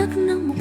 Aku nombor.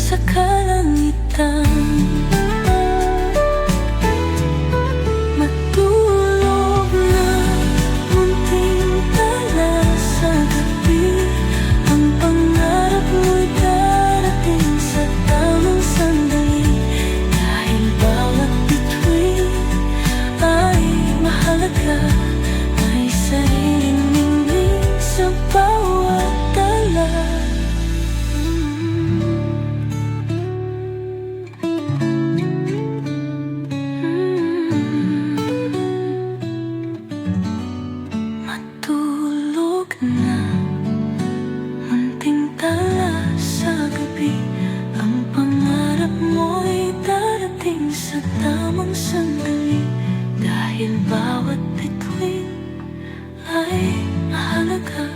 sa kalangitan. sa tamang sandali Dahil bawat bituin ay mahalaga.